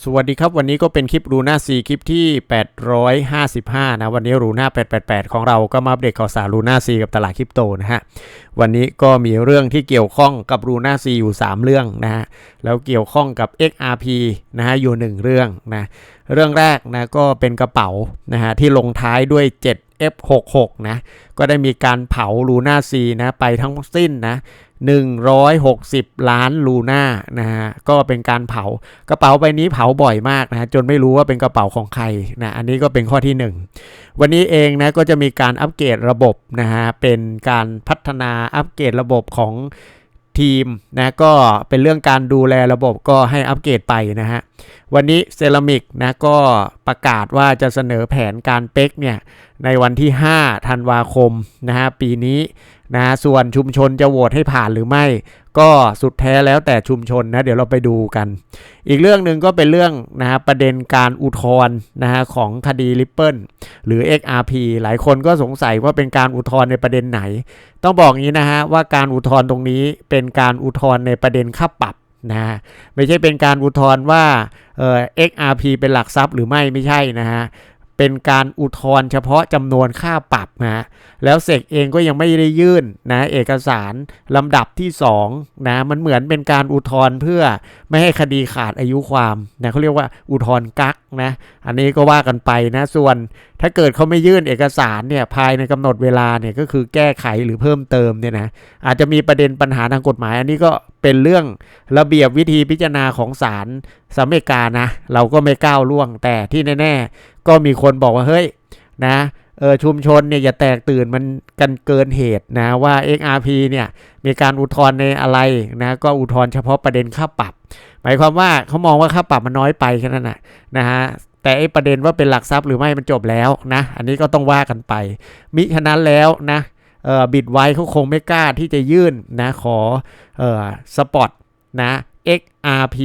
สวัสดีครับ วันนี้ก็เป็นคลิปรูน่าซีคลิปที่ 855 นะ วันนี้รูน่า888 ของเราก็มาอัปเดตข่าวสารรูน่าซีกับตลาดคริปโตนะฮะ วันนี้ก็มีเรื่องที่เกี่ยวข้องกับรูน่าซีอยู่ 3 เรื่องนะฮะ แล้วเกี่ยวข้องกับ XRP นะฮะ อยู่ 1 เรื่องนะ เรื่องแรกนะก็เป็นกระเป๋านะฮะที่ลงท้ายด้วย 7F66 นะ ก็ได้มีการเผาลูน่าซีนะไปทั้งสิ้นนะ 160 ล้านลูน่านะฮะก็เป็นการเผากระเป๋าใบนี้เผาบ่อยมากนะฮะจนไม่รู้ว่าเป็นกระเป๋าของใครนะอันนี้ก็เป็นข้อที่ 1 วันนี้เองนะก็จะมีการอัปเกรดระบบนะฮะเป็นการพัฒนาอัปเกรดระบบของทีมนะก็เป็นเรื่องการดูแลระบบก็ให้อัปเกรดไปนะฮะ วันนี้เซรามิกนะก็ประกาศว่าจะเสนอแผนการเป๊กเนี่ยในวันที่ 5 ธันวาคมนะฮะปีนี้นะส่วนชุมชนจะโหวตให้ผ่านหรือไม่ ก็สุดแท้แล้วแต่ชุมชนนะเดี๋ยวเราไปดูกัน อีกเรื่องหนึ่งก็เป็นเรื่องนะฮะประเด็นการอุทธรณ์นะฮะของคดี Ripple หรือ XRP หลายคนก็สงสัยว่าเป็นการอุทธรณ์ในประเด็นไหน ต้องบอกงี้นะฮะว่าการอุทธรณ์ตรงนี้เป็นการอุทธรณ์ในประเด็นค่าปรับ นะฮะไม่ใช่เป็นการอุทธรณ์ว่าเอ่อ XRP เป็นหลักทรัพย์หรือไม่ไม่ใช่นะฮะ เป็นการอุทธรณ์เฉพาะจำนวนค่าปรับนะแล้วเสกเองก็ยังไม่ได้ยื่นนะเอกสารลำดับที่2นะมันเหมือนเป็นการอุทธรณ์เพื่อไม่ให้คดีขาดอายุความนะเขาเรียกว่าอุทธรณ์กักนะอันนี้ก็ว่ากันไปนะส่วนถ้าเกิดเขาไม่ยื่นเอกสารเนี่ยภายในกำหนดเวลาเนี่ยก็คือแก้ไขหรือเพิ่มเติมเนี่ยนะอาจจะมีประเด็นปัญหาทางกฎหมาย อันนี้ก็เป็นเรื่องระเบียบวิธีพิจารณาของศาลสหรัฐอเมริกานะเราก็ไม่ก้าวล่วงแต่ที่แน่ ก็มีคนบอกว่าเฮ้ยนะเออชุมชนเนี่ยอย่าแตกตื่นมันกันเกินเหตุนะว่า XRP เนี่ยมีการอุทธรณ์ในอะไรนะก็อุทธรณ์เฉพาะประเด็นค่าปรับ หมายความว่าเขามองว่าค่าปรับมันน้อยไปแค่นั้นนะนะฮะแต่ไอ้ประเด็นว่าเป็นหลักทรัพย์หรือไม่มันจบแล้วนะอันนี้ก็ต้องว่ากันไป มิฉะนั้นแล้วนะเออบิดไว้เขาคงไม่กล้าที่จะยื่นนะขอเออสปอตนะ XRP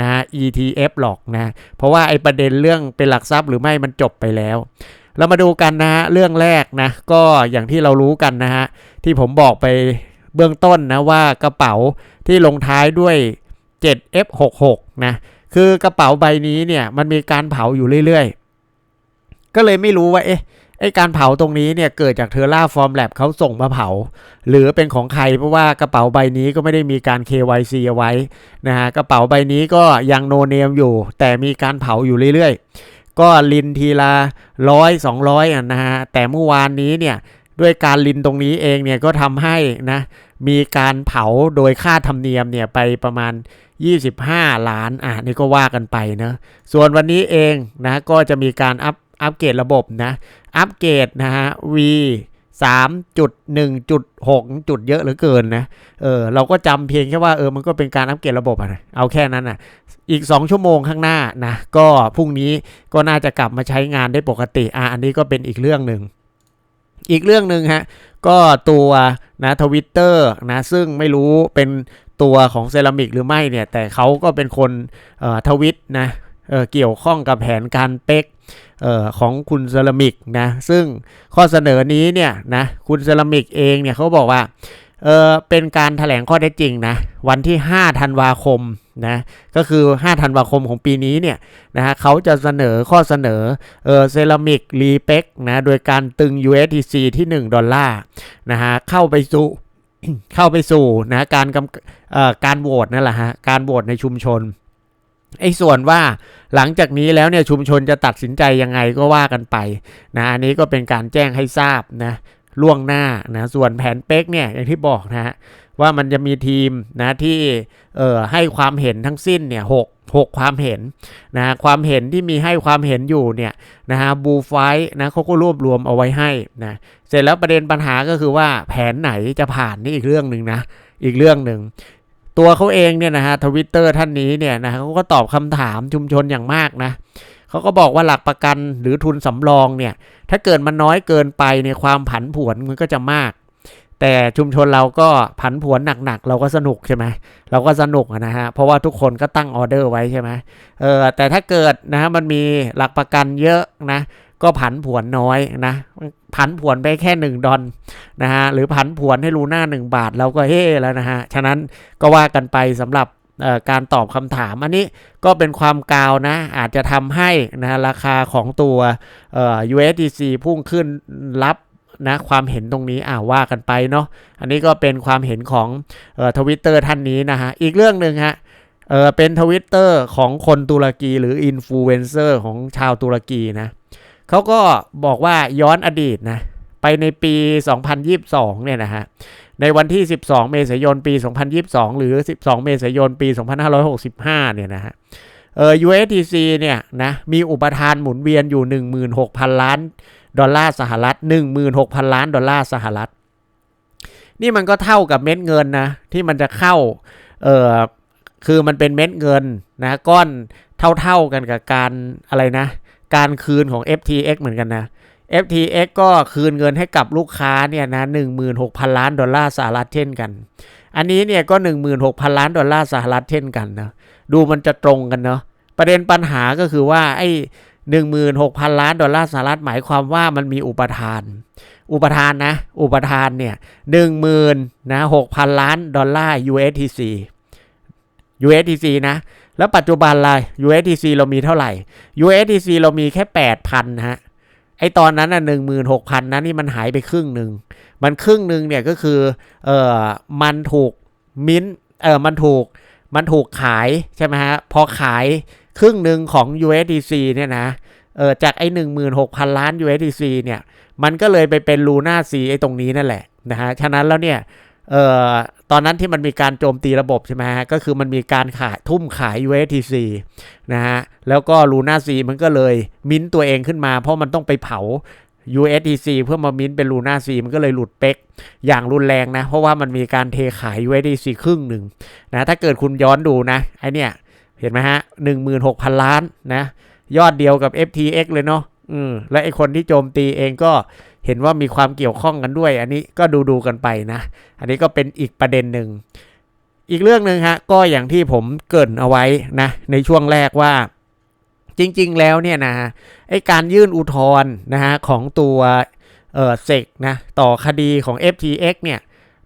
นะ ETF หรอกนะ เพราะว่าไอ้ประเด็นเรื่องเป็นหลักทรัพย์หรือไม่มันจบไปแล้ว เรามาดูกันนะฮะเรื่องแรกนะ ก็อย่างที่เรารู้กันนะฮะ ที่ผมบอกไปเบื้องต้นนะว่ากระเป๋าที่ลงท้ายด้วย 7F66 นะ คือกระเป๋าใบนี้เนี่ยมันมีการเผาอยู่เรื่อยๆ ก็เลยไม่รู้ว่าเอ๊ะ ไอการเผาตรงนี้เนี่ยเกิดจากเทอร่าฟอร์มแลบเขาส่งมาเผา หรือเป็นของใครเพราะว่ากระเป๋าใบนี้ก็ไม่ได้มีการ KYC เอาไว้นะฮะกระเป๋าใบนี้ก็ยังโนเนมอยู่ แต่มีการเผาอยู่เรื่อยๆ ก็ลินทีละร้อยสองร้อยอะนะฮะแต่เมื่อวานนี้เนี่ยด้วยการลินตรงนี้เองเนี่ยก็ทำให้นะมีการเผาโดยค่าธรรมเนียมเนี่ยไปประมาณ 25 ล้านอะนี่ก็ว่ากันไปนะส่วนวันนี้เองนะก็จะมีการอัพ อัปเกรดระบบนะ อัปเกรดนะฮะ V 3.1.6 จุดเยอะเหลือเกินนะ เออเราก็จำเพียงแค่ว่าเออมันก็เป็นการอัปเกรดระบบอะนะเอาแค่นั้นอะอีก 2 ชั่วโมงข้างหน้านะ ก็พรุ่งนี้ก็น่าจะกลับมาใช้งานได้ปกติอะอันนี้ก็เป็นอีกเรื่องหนึ่ง อีกเรื่องหนึ่งฮะ ก็ตัวนะทวิตเตอร์นะซึ่งไม่รู้เป็นตัวของเซรามิกหรือไม่เนี่ย แต่เขาก็เป็นคนทวิตนะเเกี่ยวข้องกับแผนการเป๊ก ออของคุณเซรามิกนะซึ่งข้อเสนอนี้เนี่ยนะคุณเซรามิกเองเนี่ยเขาบอกว่าเออเป็นการถแถลงข้อเท็จจริงนะวันที่ 5 ธันวาคมนะก็คือ 5 ธันวาคมของปีนี้เนี่ยนะฮะเขาจะเสนอข้อเสนอเออเซรามิกรีเป๊กนะโดยการตึง USDC ที่ 1 ดอลลาร์นะฮะเข้าไปสู่เข้าไปสู่นะการกำการโหวตนั่นแหละฮะการโหวตในชุมชน ไอ้ส่วนว่าหลังจากนี้แล้วเนี่ยชุมชนจะตัดสินใจยังไงก็ว่ากันไปนะอันนี้ก็เป็นการแจ้งให้ทราบนะล่วงหน้านะส่วนแผนเป๊กเนี่ยอย่างที่บอกนะฮะว่ามันจะมีทีมนะที่เอ่อให้ความเห็นทั้งสิ้นเนี่ยหกหกความเห็นนะความเห็นที่มีให้ความเห็นอยู่เนี่ยนะฮะบูไฟนะเขาก็รวบรวมเอาไว้ให้นะเสร็จแล้วประเด็นปัญหาก็คือว่าแผนไหนจะผ่านนี่อีกเรื่องหนึ่งนะอีกเรื่องหนึ่ง ตัวเขาเองเนี่ยนะฮะทวิตเตอร์ท่านนี้เนี่ยนะเขาก็ตอบคำถามชุมชนอย่างมากนะเขาก็บอกว่าหลักประกันหรือทุนสำรองเนี่ย ถ้าเกิดมันน้อยเกินไปในยความผันผวนมันก็จะมาก แต่ชุมชนเราก็ผันผวนหนักๆ เราก็สนุกใช่ไหมเราก็สนุกนะฮะเพราะว่าทุกคนก็ตั้งออเดอร์ไว้ใช่ไหมเออแต่ถ้าเกิดนะฮะมันมีหลักประกันเยอะนะ ก็ผันผวนน้อยนะผันผวนไปแค่ 1 ดอลนะฮะหรือผันผวนให้รูหน้า1 บาทเราก็เฮ้แล้วนะฮะฉะนั้นก็ว่ากันไปสำหรับการตอบคำถามอันนี้ก็เป็นความกาวนะ อาจจะทำให้นะราคาของตัว USDC พุ่งขึ้นรับนะความเห็นตรงนี้อ่าว่ากันไปเนาะอันนี้ก็เป็นความเห็นของทวิตเตอร์ท่านนี้นะฮะอีกเรื่องหนึ่งฮะเออเป็นทวิตเตอร์ของคนตุรกีหรืออินฟลูเอนเซอร์ของชาวตุรกีนะ เขาก็บอกว่าย้อนอดีตนะไปในปี 2022 เนี่ยนะฮะในวันที่ 12 เมษายน ปี 2022 หรือ 12 เมษายน ปี 2565 เนี่ยนะฮะเออ USDC เนี่ยนะมีอุปทานหมุนเวียนอยู่ 16,000 ล้านดอลลาร์สหรัฐ 16,000 ล้านดอลลาร์สหรัฐ นี่มันก็เท่ากับเม็ดเงินนะที่มันจะเข้าเออคือมันเป็นเม็ดเงินนะก้อนเท่าๆกันกับการอะไรนะ การคืนของ FTX เหมือนกันนะ FTX ก็คืนเงินให้กับลูกค้าเนี่ยนะ16,000 ล้านดอลลาร์สหรัฐเช่นกัน อันนี้เนี่ยก็ 16,000 ล้านดอลลาร์สหรัฐเช่นกันนะดูมันจะตรงกันเนาะประเด็นปัญหาก็คือว่าไอ้16,000 ล้านดอลลาร์สหรัฐหมายความว่ามันมีอุปทาน อุปทานนะ อุปทานเนี่ย10,000นะ6,000 ล้านดอลลาร์ USDC USDC นะ แล้วปัจจุบันอะไร USDC เรามีเท่าไหร่ USDC เรามีแค่ 8,000 ฮะ ไอตอนนั้นน่ะหนึ่งหมื่นหกพันนะนี่มันหายไปครึ่งหนึ่ง มันครึ่งหนึ่งเนี่ยก็คือเออมันถูกมิ้นเออมันถูกมันถูกขายใช่ไหมฮะ พอขายครึ่งหนึ่งของ USDC เนี่ยนะเออจากไอ้หนึ่งหมื่นหกพันล้าน USDC เนี่ย มันก็เลยไปเป็นลูน่าซีไอ้ตรงนี้นั่นแหละนะฮะ ฉะนั้นแล้วเนี่ยเอ่อ ตอนนั้นที่มันมีการโจมตีระบบใช่ไหมฮะ ก็คือมันมีการขายทุ่มขาย USDC นะฮะ แล้วก็ลูน่าซีมันก็เลยมิ้นตัวเองขึ้นมา เพราะมันต้องไปเผา USDC เพื่อมามิ้นเป็นลูน่าซีมันก็เลยหลุดเป๊กอย่างรุนแรงนะ เพราะว่ามันมีการเทขาย USDC ครึ่งหนึ่งนะ ถ้าเกิดคุณย้อนดูนะ ไอเนี่ย เห็นไหมฮะหนึ่งหมื่นหกพันล้านนะ ยอดเดียวกับ FTX เลยเนาะ อืม และไอคนที่โจมตีเองก็ เห็นว่ามีความเกี่ยวข้องกันด้วย อันนี้ก็ดูดูกันไปนะ อันนี้ก็เป็นอีกประเด็นหนึ่ง อีกเรื่องหนึ่งฮะก็อย่างที่ผมเกรินเอาไว้นะในช่วงแรกว่าจริงๆแล้วเนี่ยนะไอการยื่นอุทธรณ์นะฮะของตัวเออเซกนะต่อคดีของ FTX เนี่ย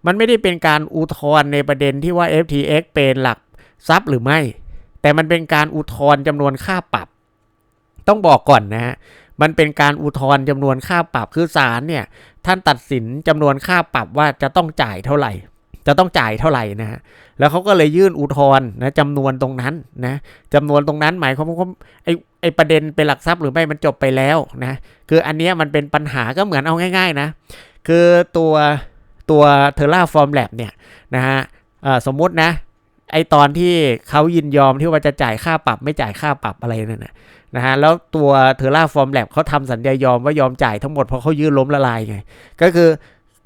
มันไม่ได้เป็นการอุทธรณ์ในประเด็นที่ว่า FTX เป็นหลักทรัพย์หรือไม่ แต่มันเป็นการอุทธรณ์จำนวนค่าปรับ ต้องบอกก่อนนะฮะ มันเป็นการอุทธรณ์จำนวนค่าปรับคือศาลเนี่ย ท่านตัดสินจำนวนค่าปรับว่าจะต้องจ่ายเท่าไหร่ จะต้องจ่ายเท่าไหร่นะฮะแล้วเขาก็เลยยื่นอุทธรณ์นะจำนวนตรงนั้นนะจำนวนตรงนั้นหมายความว่าไอ้ไอ้ประเด็นเป็นหลักทรัพย์หรือไม่มันจบไปแล้วนะคืออันเนี้ยมันเป็นปัญหาก็เหมือนเอาง่าย ๆ นะ คือตัวตัวเทอร่าฟอร์มแลบเนี่ยนะฮะสมมุตินะ ไอตอนที่เขายินยอมที่ว่าจะจ่ายค่าปรับไม่จ่ายค่าปรับอะไรนั่นนะนะฮะแล้วตัวเทอร่าฟอร์มแลบเขาทำสัญญายอมว่ายอมจ่ายทั้งหมดเพราะเขายื่นล้มละลายไงก็คือ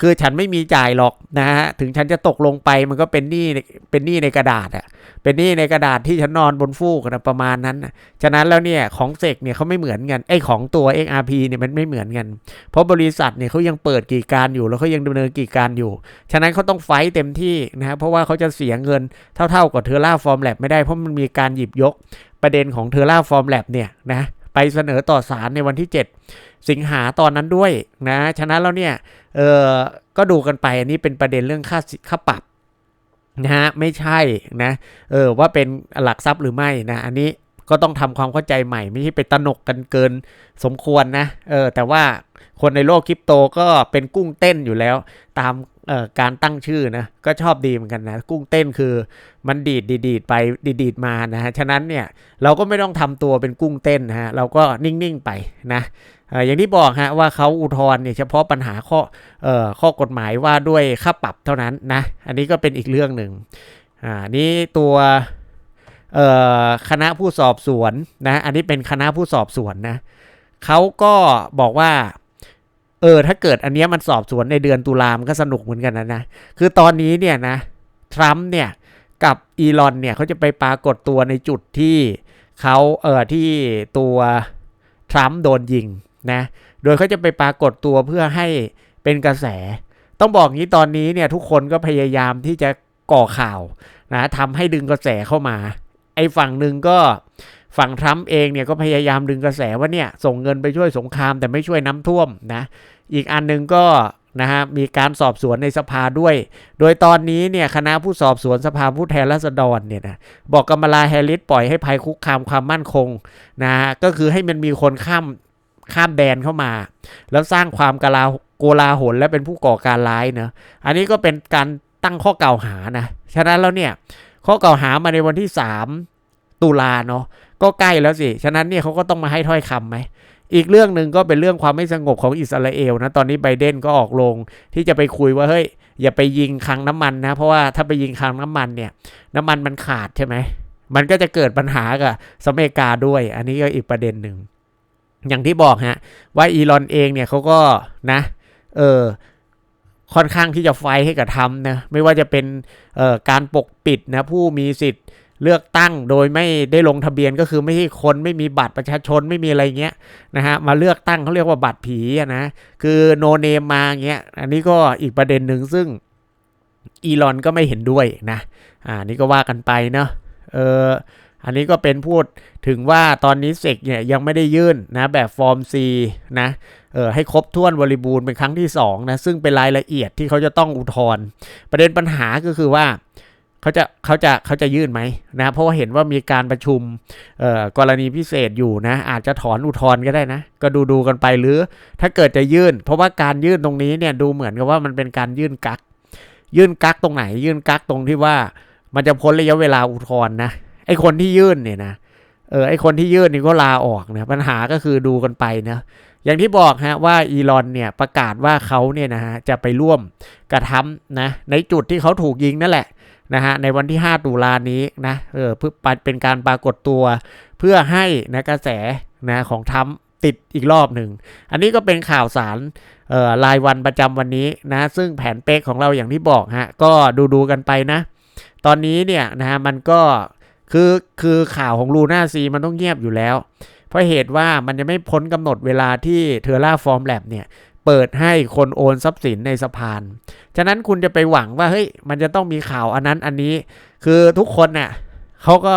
คือฉันไม่มีจ่ายหรอกนะฮะถึงฉันจะตกลงไปมันก็เป็นหนี้เป็นหนี้ในกระดาษอะเป็นหนี้ในกระดาษที่ฉันนอนบนฟูกนะประมาณนั้นฉะนั้นแล้วเนี่ยของเซกเนี่ยเขาไม่เหมือนกันไอ้ของตัว XRP เนี่ยมันไม่เหมือนกัน เพราะบริษัทเนี่ยเขายังเปิดกิจการอยู่แล้วเขายังดำเนินกิจการอยู่ ฉะนั้นเขาต้องไฟต์เต็มที่นะฮะเพราะว่าเขาจะเสียเงินเท่าๆกับเทอร่าฟอร์มแลบไม่ได้เพราะมันมีการหยิบยกประเด็นของเทอร่าฟอร์มแลบเนี่ยนะไปเสนอต่อศาลในวันที่ 7 สิงหาตอนนั้นด้วยนะฉะนั้นแล้วเนี่ย เออก็ดูกันไปอันนี้เป็นประเด็นเรื่องค่าสิค่าปรับนะฮะไม่ใช่นะเออว่าเป็นหลักทรัพย์หรือไม่นะอันนี้ก็ต้องทำความเข้าใจใหม่ ไม่ใช่ไปตนกกันเกินสมควรนะเออแต่ว่าคนในโลกคริปโตก็เป็นกุ้งเต้นอยู่แล้ว ตามการตั้งชื่อนะก็ชอบดีเหมือนกันนะกุ้งเต้นคือมันดีดดีดไปดีดดีดมานะฮะฉะนั้นเนี่ยเราก็ไม่ต้องทำตัวเป็นกุ้งเต้นนะฮะเราก็นิ่งๆไปนะ อย่างที่บอกฮะว่าเขาอุทธรณ์เนี่ยเฉพาะปัญหาข้อออข้อกฎหมายว่าด้วยค่าปรับเท่านั้นนะ อันนี้ก็เป็นอีกเรื่องหนึ่งอ่านี่ตัวคณะผู้สอบสวนนะอันนี้เป็นคณะผู้สอบสวนนะเขาก็บอกว่าเออถ้าเกิดอันเนี้ยมันสอบสวนในเดือนตุลามก็สนุกเหมือนกันนะนะคือตอนนี้เนี่ยนะทรัมป์เนี่ยกับอีลอนเนี่ยเขาจะไปปรากฏตัวในจุดที่เขาเออที่ตัวทรัมป์โดนยิง นะ โดยเขาจะไปปรากฏตัวเพื่อให้เป็นกระแส ต้องบอกงี้ตอนนี้เนี่ยทุกคนก็พยายามที่จะก่อข่าวนะทำให้ดึงกระแสเข้ามา ไอ้ฝั่งหนึ่งก็ฝั่งทรัมป์เองเนี่ยก็พยายามดึงกระแสว่าเนี่ยส่งเงินไปช่วยสงครามแต่ไม่ช่วยน้ำท่วมนะ อีกอันหนึ่งก็นะฮะมีการสอบสวนในสภาด้วย โดยตอนนี้เนี่ยคณะผู้สอบสวนสภาผู้แทนราษฎรเนี่ยนะบอกกำมลาแฮริสปล่อยให้ภัยคุกคามความมั่นคงนะฮะก็คือให้มันมีคนข้าม ข้ามแดนเข้ามา แล้วสร้างความกลาโกลาหลและเป็นผู้ก่อการร้ายเนะอันนี้ก็เป็นการตั้งข้อกล่าวหานะฉะนั้นแล้วเนี่ยข้อกล่าวหามาในวันที่ 3 ตุลาเนาะก็ใกล้แล้วสิฉะนั้นเนี่ยเขาก็ต้องมาให้ถ้อยคำไหมอีกเรื่องหนึ่งก็เป็นเรื่องความไม่สงบของอิสราเอลนะตอนนี้ไบเดนก็ออกลงที่จะไปคุยว่าเฮ้ยอย่าไปยิงคลังน้ำมันนะ เพราะว่าถ้าไปยิงคลังน้ำมันเนี่ย น้ำมันมันขาดใช่ไหมมันก็จะเกิดปัญหากับสเมริกาด้วย อันนี้ก็อีกประเด็นหนึ่ง อย่างที่บอกฮะว่าอีลอนเองเนี่ยเขาก็นะเออค่อนข้างที่จะไฟให้กับทำนะไม่ว่าจะเป็นเอ่อการปกปิดนะผู้มีสิทธิ์เลือกตั้งโดยไม่ได้ลงทะเบียนก็คือไม่ใช่คนไม่มีบัตรประชาชนไม่มีอะไรเงี้ยนะฮะมาเลือกตั้งเขาเรียกว่าบัตรผีนะคือโนเนมมาเงี้ยอันนี้ก็อีกประเด็นหนึ่งซึ่งอีลอนก็ไม่เห็นด้วยนะอ่านี่ก็ว่ากันไปเนาะเออ อันนี้ก็เป็นพูดถึงว่าตอนนี้เสกเนี่ยยังไม่ได้ยื่นนะแบบฟอร์ม C นะเออให้ครบถ้วนบริบูรณ์เป็นครั้งที่2นะซึ่งเป็นรายละเอียดที่เขาจะต้องอุทธรณ์ประเด็นปัญหาก็คือว่าเขาจะเขาจะเขาจะยื่นไหมนะเพราะว่าเห็นว่ามีการประชุมเอ่อกรณีพิเศษอยู่นะอาจจะถอนอุทธรณ์ก็ได้นะ ก็ดูดูกันไปหรือถ้าเกิดจะยื่น เพราะว่าการยื่นตรงนี้เนี่ยดูเหมือนกับว่ามันเป็นการยื่นกัก ยื่นกักตรงไหน ยื่นกักตรงที่ว่ามันจะพ้นระยะเวลาอุทธรณ์นะ ไอคนที่ยื่นเนี่ยนะเออไอคนที่ยื่นนี่ก็ลาออกนะปัญหาก็คือดูกันไปนะอย่างที่บอกฮะว่าอีลอนเนี่ยประกาศว่าเขาเนี่ยนะฮะจะไปร่วมกระทำนะในจุดที่เขาถูกยิงนั่นแหละนะฮะในวันที่ 5 ตุลานี้นะเออเพื่อเป็นการปรากฏตัว เพื่อให้นะกระแสนะของทรัมติดอีกรอบหนึ่ง อันนี้ก็เป็นข่าวสารเอ่อรายวันประจำวันนี้นะซึ่งแผนเป๊กของเราอย่างที่บอกฮะก็ดูดูกันไปนะ ตอนนี้เนี่ยนะฮะมันก็ คือคือข่าวของลูน่าซีมันต้องเงียบอยู่แล้ว เพราะเหตุว่ามันจะไม่พ้นกำหนดเวลาที่เทอร่าฟอร์มแลบเนี่ยเปิดให้คนโอนทรัพย์สินในสะพาน ฉะนั้นคุณจะไปหวังว่าเฮ้ยมันจะต้องมีข่าวอันนั้นอันนี้ คือทุกคนเนี่ยเขาก็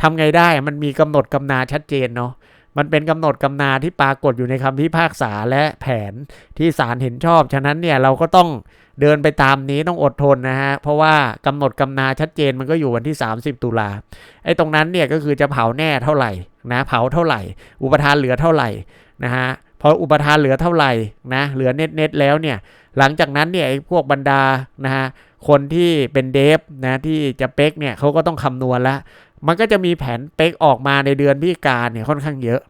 ทำไงได้มันมีกำหนดกำนาชัดเจนเนาะ มันเป็นกำหนดกำนาที่ปรากฏอยู่ในคำพิพากษาและแผนที่ศาลเห็นชอบ ฉะนั้นเนี่ยเราก็ต้องเดินไปตามนี้ต้องอดทนนะฮะ เพราะว่ากำหนดกำนาชัดเจนมันก็อยู่วันที่ 30 ตุลาไอ้ตรงนั้นเนี่ยก็คือจะเผาแน่เท่าไหร่นะเผาเท่าไหร่ อุปทานเหลือเท่าไหร่นะฮะพออุปทานเหลือเท่าไหร่นะเหลือเน็ตเน็ตแล้วเนี่ยหลังจากนั้นเนี่ยไอ้พวกบรรดานะฮะคนที่เป็นเดฟนะที่จะเป๊กเนี่ยเขาก็ต้องคำนวณแล้ว มันก็จะมีแผนเป๊กออกมาในเดือนพิการเนี่ยค่อนข้างเยอะ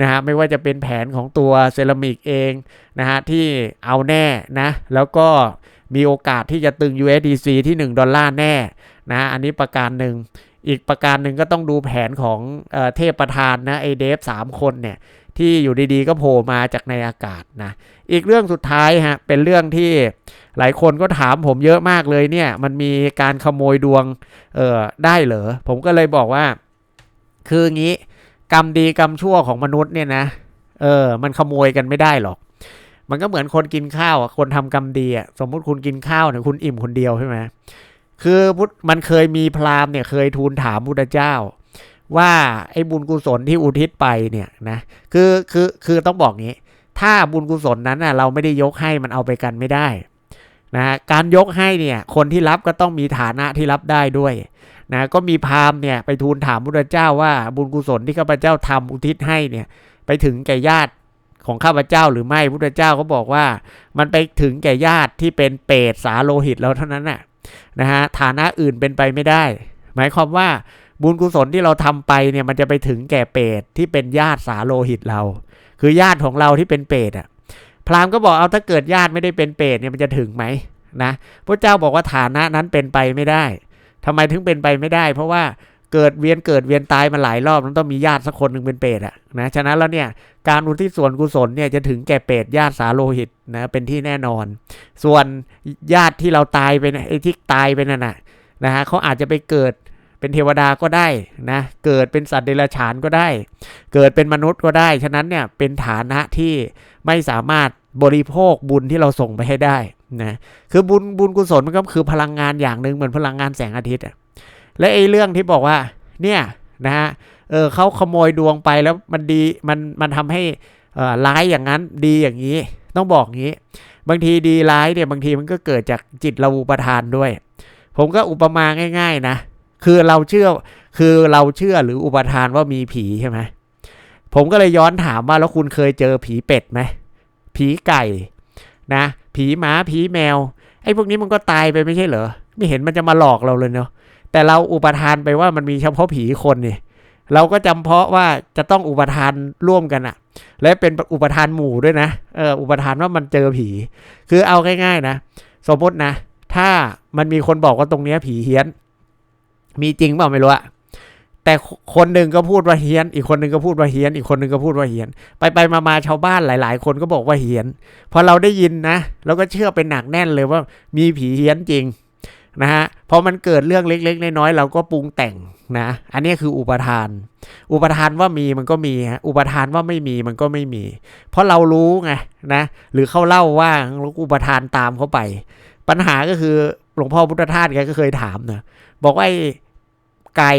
นะฮะไม่ว่าจะเป็นแผนของตัวเซรามิกเองนะฮะที่เอาแน่นะแล้วก็มีโอกาสที่จะตึง USDC ที่ 1 ดอลลาร์แน่นะอันนี้ประการหนึ่งอีกประการหนึ่งก็ต้องดูแผนของเออเทพประธานนะไอเดฟสามคนเนี่ยที่อยู่ดีๆก็โผล่มาจากในอากาศนะอีกเรื่องสุดท้ายฮะเป็นเรื่องที่ หลายคนก็ถามผมเยอะมากเลยเนี่ย มันมีการขโมยดวงเออได้เหรอ ผมก็เลยบอกว่า คืองี้ กรรมดีกรรมชั่วของมนุษย์เนี่ยนะเออ มันขโมยกันไม่ได้หรอก มันก็เหมือนคนกินข้าวคนทำกรรมดีอะสมมุติคุณกินข้าวเนี่ยคุณอิ่มคนเดียวใช่ไหมคือพุทมันเคยมีพราหมณ์เนี่ยเคยทูลถามพุทธเจ้า ว่าไอ้บุญกุศลที่อุทิศไปเนี่ยนะคือคือคือต้องบอกงี้ ถ้าบุญกุศลนั้นนะเราไม่ได้ยกให้มันเอาไปกันไม่ได้ นะการยกให้เนี่ยคนที่รับก็ต้องมีฐานะที่รับได้ด้วยนะก็มีพราหมณ์เนี่ยไปทูลถามพระเจ้าว่าบุญกุศลที่ข้าพเจ้าทำอุทิศให้เนี่ยไปถึงแก่ญาติของข้าพเจ้าหรือไม่พระเจ้าก็บอกว่า มันไปถึงแก่ญาติที่เป็นเปรตสาโลหิตแล้วเท่านั้นน่ะนะฮะฐานะอื่นเป็นไปไม่ได้ หมายความว่าบุญกุศลที่เราทำไปเนี่ยมันจะไปถึงแก่เปรตที่เป็นญาติสาโลหิตเรา คือญาติของเราที่เป็นเปรตอะ พราหมณ์ก็บอกเอาถ้าเกิดญาติไม่ได้เป็นเปรตเนี่ยมันจะถึงไหมนะพระเจ้าบอกว่าฐานะนั้นเป็นไปไม่ได้ทำไมถึงเป็นไปไม่ได้ เพราะว่าเกิดเวียนเกิดเวียนตายมาหลายรอบมันต้องมีญาติสักคนหนึ่งเป็นเปรตอะนะฉะนั้นแล้วเนี่ยการอุทิศส่วนกุศลเนี่ยจะถึงแก่เปรตญาติสาโลหิตนะเป็นที่แน่นอน ส่วนญาติที่เราตายไปไอ้ที่ตายไปนั่นน่ะนะฮะเขาอาจจะไปเกิด เป็นเทวดาก็ได้นะเกิดเป็นสัตว์เดรัจฉานก็ได้ เกิดเป็นมนุษย์ก็ได้ ฉะนั้นเนี่ยเป็นฐานะที่ไม่สามารถบริโภคบุญที่เราส่งไปให้ได้นะคือบุญบุญกุศลมันก็คือพลังงานอย่างหนึ่งเหมือนพลังงานแสงอาทิตย์อะและไอ้เรื่องที่บอกว่าเนี่ยนะฮะเออเขาขโมยดวงไปแล้วมันดีมันมันทำให้ร้ายอย่างนั้นดีอย่างนี้ต้องบอกงี้ บางทีดีร้ายเนี่ยบางทีมันก็เกิดจากจิตเราอุปทานด้วย ผมก็อุปมาง่าย ๆ นะ คือเราเชื่อคือเราเชื่อหรืออุปทานว่ามีผีใช่ไหมผมก็เลยย้อนถามว่าแล้วคุณเคยเจอผีเป็ดไหมผีไก่นะ ผีหมาผีแมวไอ้พวกนี้มันก็ตายไปไม่ใช่เหรอไม่เห็นมันจะมาหลอกเราเลยเนาะแต่เราอุปทานไปว่ามันมีเฉพาะผีคนนี่เราก็จำเพาะว่าจะต้องอุปทานร่วมกันอะและเป็นอุปทานหมู่ด้วยนะเอออุปทานว่ามันเจอผี คือเอาง่ายๆนะ สมมตินะ ถ้ามันมีคนบอกว่าตรงเนี้ยผีเฮี้ยน มีจริงเปล่าไม่รู้อะแต่คนหนึ่งก็พูดว่าเฮียน อีกคนหนึ่งก็พูดว่าเฮียน อีกคนหนึ่งก็พูดว่าเฮียน ไปไปมามาชาวบ้านหลาย ๆ คนก็บอกว่าเฮียน พอเราได้ยินนะเราก็เชื่อเป็นหนักแน่นเลยว่ามีผีเฮียนจริงนะฮะพอมันเกิดเรื่องเล็ก ๆ น้อยๆเราก็ปรุงแต่งนะ อันนี้คืออุปทาน อุปทานว่ามีมันก็มีฮะอุปทานว่าไม่มีมันก็ไม่มี เพราะเรารู้ไงนะ หรือเขาเล่าว่าเราอุปทานตามเขาไป ปัญหาก็คือหลวงพ่อพุทธทาสแกก็เคยถามนะบอกว่าไไก่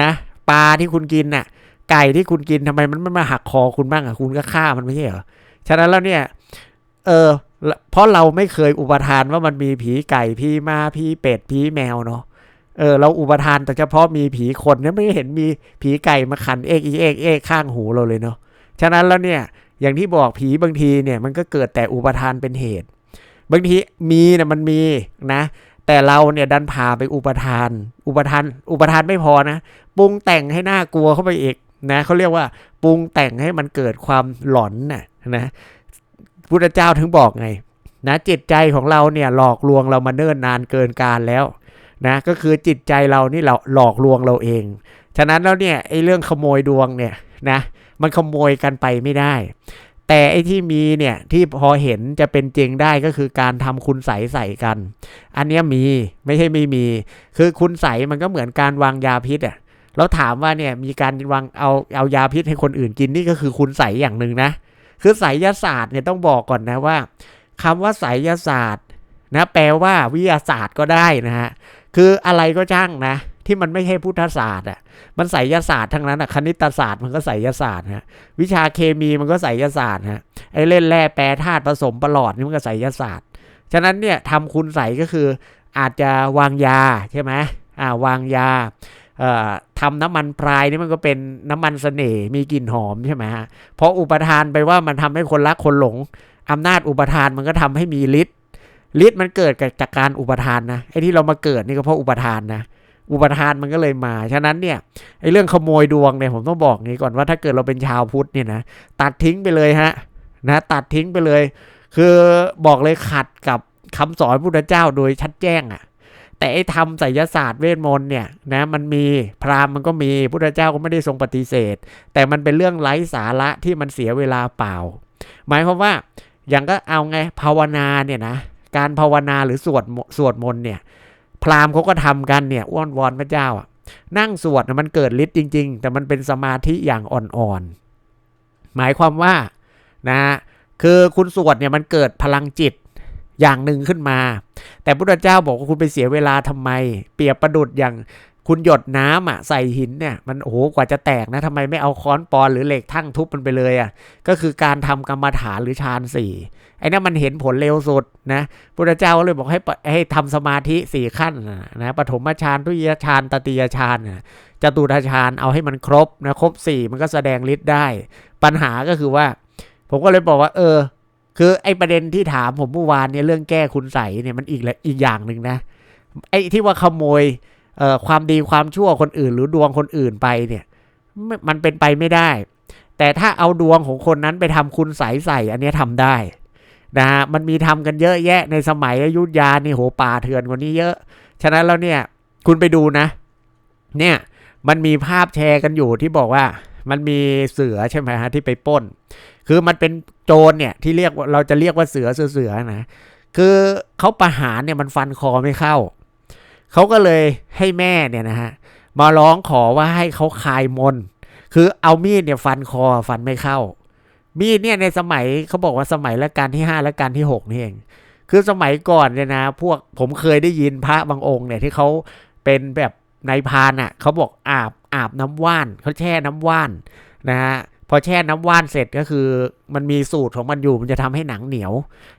นะปลาที่คุณกินน่ะ ไก่ที่คุณกินทำไมมันไม่มาหักคอคุณบ้างอะคุณก็ฆ่ามันไม่ใช่เหรอฉะนั้นแล้วเนี่ย เออเพราะเราไม่เคยอุปทานว่ามันมีผีไก่ผีมาผีเป็ดผีแมวเนาะเออเราอุปทานแต่เฉพาะมีผีคนเนี่ยไม่เห็นมีผีไก่มาขันเอกอีเอกเอกข้างหูเราเลยเนาะฉะนั้นแล้วเนี่ย อย่างที่บอกผีบางทีเนี่ยมันก็เกิดแต่อุปทานเป็นเหตุ บางทีมีเนี่ยมันมีนะ แต่เราเนี่ยดันพาไปอุปทาน อุปทาน อุปทานไม่พอนะปรุงแต่งให้น่ากลัวเข้าไปอีกนะเขาเรียกว่าปรุงแต่งให้มันเกิดความหลอนนะนะพุทธเจ้าถึงบอกไงนะจิตใจของเราเนี่ยหลอกลวงเรามาเนิ่นนานเกินการแล้วนะก็คือจิตใจเรานี่เราหลอกลวงเราเอง ฉะนั้นแล้วเนี่ยไอ้เรื่องขโมยดวงเนี่ยนะมันขโมยกันไปไม่ได้ แต่ไอ้ที่มีเนี่ยที่พอเห็นจะเป็นจริงได้ก็คือการทำคุณใสใส่กัน อันนี้มีไม่ใช่ไม่มี คือคุณใสมันก็เหมือนการวางยาพิษอะเราถามว่าเนี่ยมีการวางเอาเอายาพิษให้คนอื่นกินนี่ก็คือคุณใสอย่างหนึ่งนะ คือไสยศาสตร์เนี่ยต้องบอกก่อนนะว่าคำว่าไสยศาสตร์นะแปลว่าวิทยาศาสตร์ก็ได้นะฮะคืออะไรก็ช่างนะ ที่มันไม่ใช่พุทธศาสตร์อะมันไสยศาสตร์ทั้งนั้นอะคณิตศาสตร์มันก็ไสยศาสตร์ฮะวิชาเคมีมันก็ไสยศาสตร์ฮะไอเล่นแร่แปรธาตุผสมประหลอดนี่มันก็ไสยศาสตร์ฉะนั้นเนี่ยทำคุณใสก็คืออาจจะวางยาใช่ไหมอ่าวางยาเอ่อทำน้ำมันพรายนี่มันก็เป็นน้ำมันเสน่ห์มีกลิ่นหอมใช่ไหมฮะเพราะอุปทานไปว่ามันทำให้คนรักคนหลงอำนาจอุปทานมันก็ทำให้มีฤทธิ์ฤทธิ์มันเกิดจากการอุปทานนะไอ้ที่เรามาเกิดนี่ก็เพราะอุปทานนะ อุปทานมันก็เลยมา ฉะนั้นเนี่ยไอ้เรื่องขโมยดวงเนี่ยผมต้องบอกงี้ก่อนว่าถ้าเกิดเราเป็นชาวพุทธเนี่ยนะตัดทิ้งไปเลยฮะนะตัดทิ้งไปเลย คือบอกเลยขัดกับคำสอนพุทธเจ้าโดยชัดแจ้งอะ่ะแต่ไอ้ทำไสยศาสตร์เวทมนต์เนี่ยนะมันมีพราหมณ์มันก็มีพุทธเจ้าก็ไม่ได้ทรงปฏิเสธ แต่มันเป็นเรื่องไร้สาระที่มันเสียเวลาเปล่า หมายความว่าอย่างก็เอาไงภาวนาเนี่ยนะการภาวนาหรือสวดสวดมนต์เนี่ย พราหมณ์เขาก็ทำกันเนี่ยอ้อนวอนพระเจ้าอะนั่งสวดมันเกิดฤทธิ์จริง ๆ แต่มันเป็นสมาธิอย่างอ่อนๆหมายความว่านะคือคุณสวดเนี่ยมันเกิดพลังจิตอย่างหนึ่งขึ้นมา แต่พุทธเจ้าบอกว่าคุณไปเสียเวลาทำไม เปรียบประดุดอย่างคุณหยดน้ำอะใส่หินเนี่ยมันโอ้โหกว่าจะแตกนะทำไมไม่เอาค้อนปอนหรือเหล็กทั้งทุบมันไปเลยอะก็คือการทำกรรมฐานหรือฌานสี่ ไอ้นั่นมันเห็นผลเร็วสุดนะพุทธเจ้าก็เลยบอกให้ให้ทำสมาธิสี่ขั้นนะปฐมฌานทุติยฌานตติยฌานจตุตฌานเอาให้มันครบนะครบสี่มันก็แสดงฤทธิ์ได้ ปัญหาก็คือว่า ผมก็เลยบอกว่า เออ คือไอ้ประเด็นที่ถามผมเมื่อวานเนี่ยเรื่องแก้คุณใสเนี่ยมันอีกอีกอย่างหนึ่งนะไอ้ที่ว่าขโมยเอ่อความดีความชั่วคนอื่น หรือดวงคนอื่นไปเนี่ยมันเป็นไปไม่ได้ แต่ถ้าเอาดวงของคนนั้นไปทำคุณใสใส่อันนี้ทำได้ นะฮะมันมีทำกันเยอะแยะในสมัยอยุธยานี่โหป่าเถื่อนกว่านี้เยอะ ฉะนั้นแล้วเนี่ยคุณไปดูนะ เนี่ยมันมีภาพแชร์กันอยู่ที่บอกว่ามันมีเสือใช่ไหมฮะที่ไปป้น คือมันเป็นโจรเนี่ยที่เรียกเราจะเรียกว่าเสือเสือนะคือเขาประหารเนี่ยมันฟันคอไม่เข้าเขาก็เลยให้แม่เนี่ยนะฮะมาร้องขอว่าให้เขาคายมน คือเอามีดเนี่ยฟันคอฟันไม่เข้า มีดเนี่ยในสมัยเขาบอกว่าสมัยรัชกาลที่ห้าและการที่หกนี่เอง คือสมัยก่อนเนี่ยนะ พวกผมเคยได้ยินพระบางองค์เนี่ยที่เขาเป็นแบบนายพานอะ่ะเขาบอกอาบอาบน้ำว่านเขาแช่น้ำว่านนะฮะพอแช่น้ำว่านเสร็จก็คือ มันมีสูตรของมันอยู่มันจะทำให้หนังเหนียว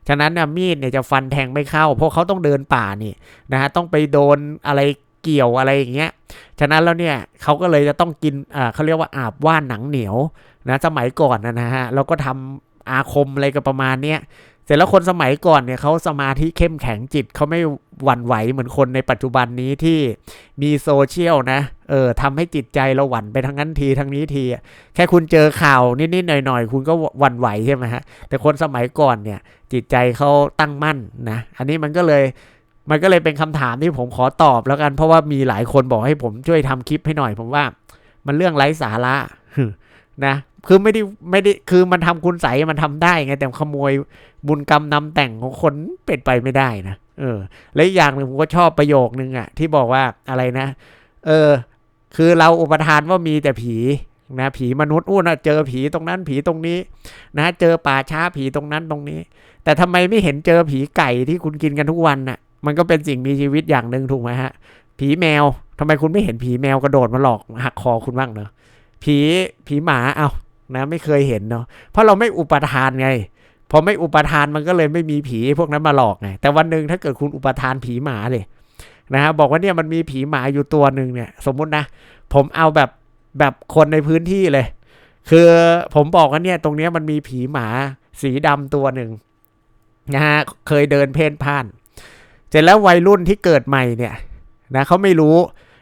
ฉะนั้นนะมีดเนี่ยจะฟันแทงไม่เข้า เพราะเขาต้องเดินป่านี่นะฮะต้องไปโดนอะไรเกี่ยวอะไรอย่างเงี้ย ฉะนั้นแล้วเนี่ยเขาก็เลยจะต้องกินอ่าเขาเรียกว่าอาบว่านหนังเหนียว นะสมัยก่อนนะฮะแล้วก็ทำอาคมอะไรก็ประมาณเนี้ยเสร็จแล้วคนสมัยก่อนเนี่ยเขาสมาธิเข้มแข็งจิตเขาไม่หวั่นไหวเหมือนคนในปัจจุบันนี้ที่มีโซเชียลนะเออทำให้จิตใจเราหวั่นไปทั้งนั้นทีทั้งนี้ที แค่คุณเจอข่าวนิดๆหน่อยๆ คุณก็หวั่นไหวใช่ไหมฮะแต่คนสมัยก่อนเนี่ยจิตใจเขาตั้งมั่นนะอันนี้มันก็เลยมันก็เลยเป็นคำถามที่ผมขอตอบแล้วกันเพราะว่ามีหลายคนบอกให้ผมช่วยทำคลิปให้หน่อย ผมว่ามันเรื่องไร้สาระนะ คือไม่ได้ไม่ได้คือมันทำคุณใสมันทำได้ไงแต่ขโมยบุญกรรมนำแต่งของคนเป็นไปไม่ได้นะเออ และอีกอย่างหนึ่งผมก็ชอบประโยคนึงอะที่บอกว่าอะไรนะ เออ คือเราอุปทานว่ามีแต่ผีนะผีมนุษย์อู้นะเจอผีตรงนั้นผีตรงนี้ นะเจอป่าช้าผีตรงนั้นตรงนี้ แต่ทำไมไม่เห็นเจอผีไก่ที่คุณกินกันทุกวันน่ะ มันก็เป็นสิ่งมีชีวิตอย่างหนึ่งถูกไหมฮะ ผีแมวทำไมคุณไม่เห็นผีแมวกระโดดมาหลอกหักคอคุณบ้างเนอะผีผีหมาเอา นะไม่เคยเห็นเนาะเพราะเราไม่อุปทานไงพอไม่อุปทานมันก็เลยไม่มีผีพวกนั้นมาหลอกไงแต่วันหนึ่งถ้าเกิดคุณอุปทานผีหมาเลยนะฮะบอกว่าเนี่ยมันมีผีหมาอยู่ตัวหนึ่งเนี่ย สมมุตินะ ผมเอาแบบแบบคนในพื้นที่เลย คือผมบอกว่าเนี่ยตรงเนี้ยมันมีผีหมาสีดำตัวหนึ่งนะฮะเคยเดินเพ่นพ่านเสร็จแล้ววัยรุ่นที่เกิดใหม่เนี่ยนะเขาไม่รู้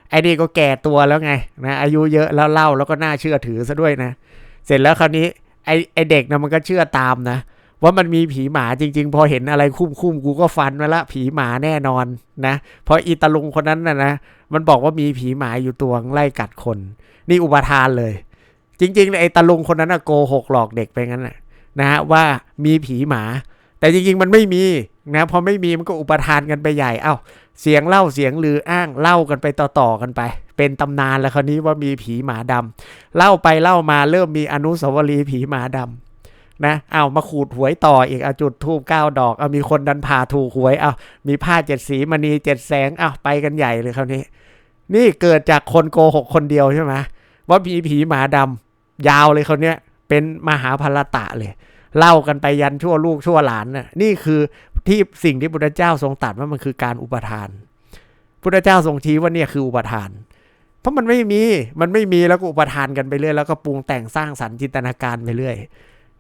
ไอ้นี่ก็แก่ตัวแล้วไงนะอายุเยอะแล้วเล่าแล้วก็น่าเชื่อถือซะด้วยนะเเสร็จแล้วคราวนี้ไอไอเด็กนะมันก็เชื่อตามนะ ว่ามันมีผีหมาจริง ๆ พอเห็นอะไรคุ้มๆกูก็ฟันมาละผีหมาแน่นอนนะเพราะอีตาลุงคนนั้นนะนะมันบอกว่ามีผีหมาอยู่ตัวไล่กัดคน นี่อุปทานเลย จริงๆไอตาลุงคนนั้นนะโกหกหลอกเด็กไปงั้นนะนะฮะว่ามีผีหมา แต่จริงๆมันไม่มีนะพอไม่มีมันก็อุปทานกันไปใหญ่เอ้าเสียงเล่าเสียงลืออ้างเล่ากันไปต่อๆกันไป เป็นตำนานแล้วคราวนี้ว่ามีผีหมาดำเล่าไปเล่ามาเริ่มมีอนุสาวรีย์ผีหมาดำนะเอามาขูดหวยต่ออีกเอาจุดทูบเก้าดอกเอามีคนดันพาถูกหวยเอามีผ้าเจ็ดสีมณีเจ็ดแสงเอาไปกันใหญ่เลยคราวนี้ นี่เกิดจากคนโกหกคนเดียวใช่ไหมว่าผีผีหมาดำยาวเลยเขาวเนี้ยเป็นมหาภาตะเลย เล่ากันไปยันชั่วลูกชั่วหลานน่ะนี่คือที่สิ่งที่พุทธเจ้าทรงตรัสว่ามันคือการอุปทานพุทธเจ้าทรงชี้ว่าเนี่ยคืออุปทาน เพราะมันไม่มีมันไม่มีแล้วก็อุปทานกันไปเรื่อยแล้วก็ปรุงแต่งสร้างสรรค์จินตนาการไปเรื่อย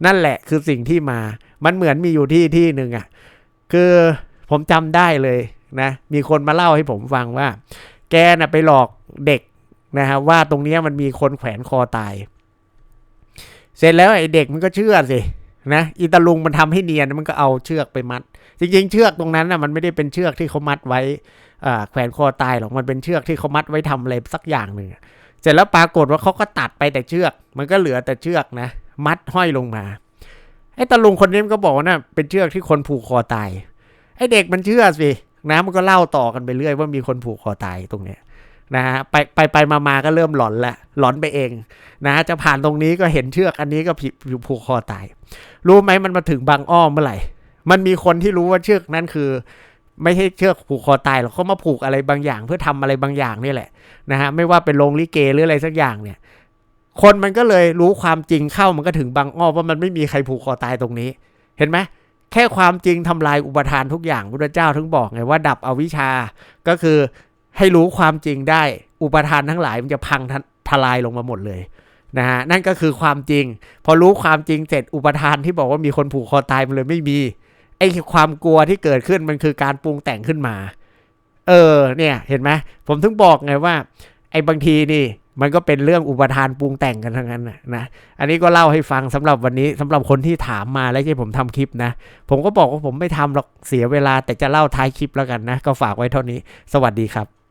นั่นแหละคือสิ่งที่มา มันเหมือนมีอยู่ที่ที่หนึ่งอะ คือผมจำได้เลยนะ มีคนมาเล่าให้ผมฟังว่า แกน่ะไปหลอกเด็กนะฮะว่าตรงเนี้ยมันมีคนแขวนคอตาย เสร็จแล้วไอ้เด็กมันก็เชื่อสินะอีตาลุงมันทำให้เนียนมันก็เอาเชือกไปมัด จริงๆ เชือกตรงนั้นน่ะมันไม่ได้เป็นเชือกที่เขามัดไว้ แขวนคอตายหรอกมันเป็นเชือกที่เขามัดไว้ทำอะไรสักอย่างหนึ่งเสร็จแล้วปรากฏว่าเขาก็ตัดไปแต่เชือก มันก็เหลือแต่เชือกนะ มัดห้อยลงมาไอ้ตาลุงคนนี้มันก็บอกว่าน่ะเป็นเชือกที่คนผูกคอตายไอ้เด็กมันเชื่อสินะมันก็เล่าต่อกันไปเรื่อยว่ามีคนผูกคอตายตรงเนี้ยนะฮะไปไปไปมามาก็เริ่มหลอนละหลอนไปเอง นะจะผ่านตรงนี้ก็เห็นเชือกอันนี้ก็ผิดผูกคอตาย รู้ไหมมันมาถึงบางอ้อมเมื่อไหร่ มันมีคนที่รู้ว่าเชือกนั้นคือ ไม่ใช่เชือกผูกคอตายหรอกเขามาผูกอะไรบางอย่าง เพื่อทำอะไรบางอย่างนี่แหละนะฮะไม่ว่าเป็นโรงลิเกหรืออะไรสักอย่างเนี่ย คนมันก็เลยรู้ความจริงเข้ามันก็ถึงบางอ้อว่ามันไม่มีใครผูกคอตายตรงนี้ เห็นไหมแค่ความจริงทำลายอุปทานทุกอย่างพุทธเจ้าถึงบอกไงว่าดับอวิชชาก็คือให้รู้ความจริงได้ อุปทานทั้งหลายมันจะพังทลายลงมาหมดเลยนะฮะนั่นก็คือความจริง พอรู้ความจริงเสร็จอุปทานที่บอกว่ามีคนผูกคอตายมันเลยไม่มี ไอ้ความกลัวที่เกิดขึ้นมันคือการปรุงแต่งขึ้นมา เออ เนี่ยเห็นไหมผมถึงบอกไงว่า ไอ้บางทีนี่มันก็เป็นเรื่องอุปทานปรุงแต่งกันทั้งนั้นนะอันนี้ก็เล่าให้ฟังสำหรับวันนี้สำหรับคนที่ถามมาและที่ผมทำคลิปนะ ผมก็บอกว่าผมไม่ทำหรอกเสียเวลาแต่จะเล่าท้ายคลิปแล้วกันนะ ก็ฝากไว้เท่านี้ สวัสดีครับ